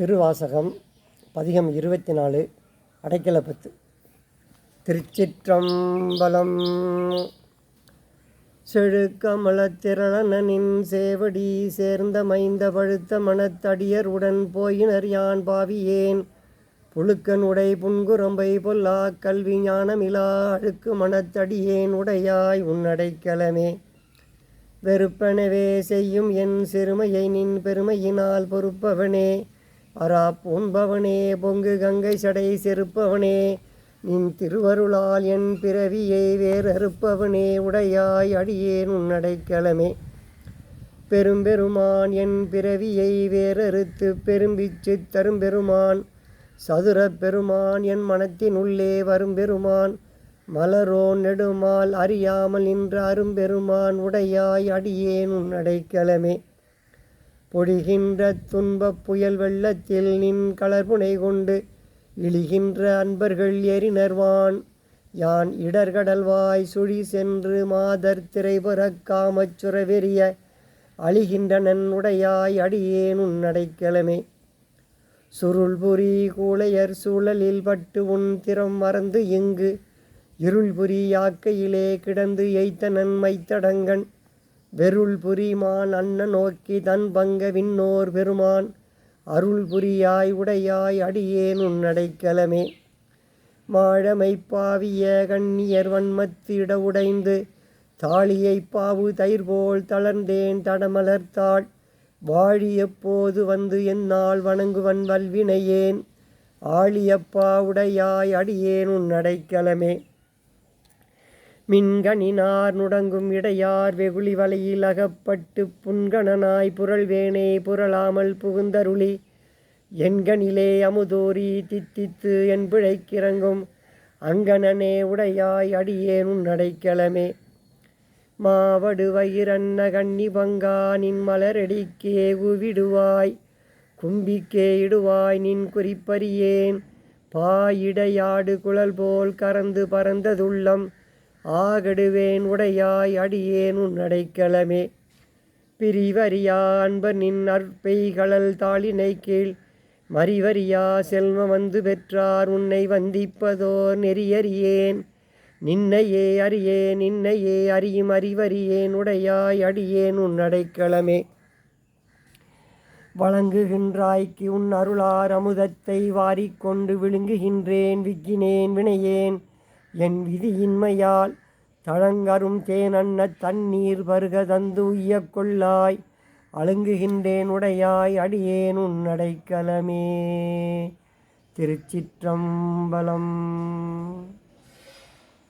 திருவாசகம் பதிகம் இருபத்தி நாலு அடைக்கல பத்து திருச்சிற்றம்பலம் செழுக்கமலத்திரளனின் சேவடி சேர்ந்த மைந்த பழுத்த மனத்தடியர் உடன் போயினர் யான் பாவியேன். புழுக்கன் உடை புன்குரம்பை பொல்லா கல்வி ஞானமிலா அழுக்கு மனத்தடியேன் உடையாய் உன்னடைக்கலமே வெறுப்பனவே செய்யும் என் சிறுமையை நின் பெருமையினால் பொறுப்பவனே. அரா பூண்பவனே பொங்கு கங்கை சடை செருப்பவனே நின் திருவருளால் என் பிறவியை வேறறுப்பவனே உடையாய் அடியேன் உன்னடைக்கலமே பெரும்பெருமான் என் பிறவியை வேறறுத்து பெரும்பிச்சு தரும்பெருமான் சதுரப் பெருமான் என் மனத்தினுள்ளே வரும்பெருமான் மலரோன் நெடுமால் அறியாமல் நின்ற அரும்பெருமான் உடையாய் அடியேன் உன்னடைக்கலமே பொழிகின்ற துன்பப் புயல் வெள்ளத்தில் நின் கலர்புனை கொண்டு இழிகின்ற அன்பர்கள் எரினர்வான் யான் இடர்கடல்வாய் சுழி சென்று மாதர் திரைபுறக் காமச் சுரவெறிய அழிகின்றனன் உடையாய் அடியேன் உன்னடைக்கலமே சுருள்புரி கூளையர் சூழலில் பட்டு உன் திறம் மறந்து இங்கு இருள்புரி யாக்கையிலே கிடந்து எய்த்தனன் நன்மைத்தடங்கன் வெருள் புரிமான் அன்ன நோக்கி தன் பங்க விண்ணோர் பெருமான் அருள் புரியாய் உடையாய் அடியேன் உன்னடைக்கலமே மாழமை பாவிய கண்ணியர் வன்மத்திட உடைந்து தாளியை பாவு தயிர் போல் தளர்ந்தேன் தடமலர்த்தாள் வாழி எப்போது வந்து என்னால் வணங்குவன் வல்வினையேன் ஆழியப்பா உடையாய் அடியேன் உன்னடைக்கலமே மின்கணினார் நுடங்கும் இடையார் வெகுளி வலையில் அகப்பட்டு புன்கணனாய் புரள்வேனே புரளாமல் புகுந்தருளி. எண்கணிலே அமுதோரி தித்தித்து என் பிழைக்கிறங்கும். அங்கணனே உடையாய் அடியேன் உன்னடைக்கலமே மாவடு வயிறன்ன கண்ணி பங்கா நின் மலரடிக்கே உவிடுவாய். கும்பிக்கே இடுவாய் நின் குறிப்பறியேன். பாயிடையாடு குழல் போல் கறந்து பறந்ததுள்ளம். ஆகடுவேன் உடையாய் அடியேன் உன்னடைக்கலமே பிரிவரியா அன்பர் நின் அற்பெய்களல் தாளினை கீழ் மறிவரியா செல்வம் வந்து பெற்றார் உன்னை வந்திப்பதோர் நெறியறியேன். நின்னையே அறியேன் நின்னையே அறியும் அறிவறியேன். உடையாய் அடியேன் உன்னடைக்கலமே வழங்குகின்றாய்க்கு உன் அருளார் அமுதத்தை வாரிக்கொண்டு விழுங்குகின்றேன். விக்கினேன் வினையேன். என் விதியின்மையால் தழங்கரும் தேனன்ன தண்ணீர் பருக தந்து உய்யக் கொள்ளாய் அழுங்குகின்றேன் உடையாய் அடியேன் உன்னடைக்கலமே திருச்சிற்றம்பலம்.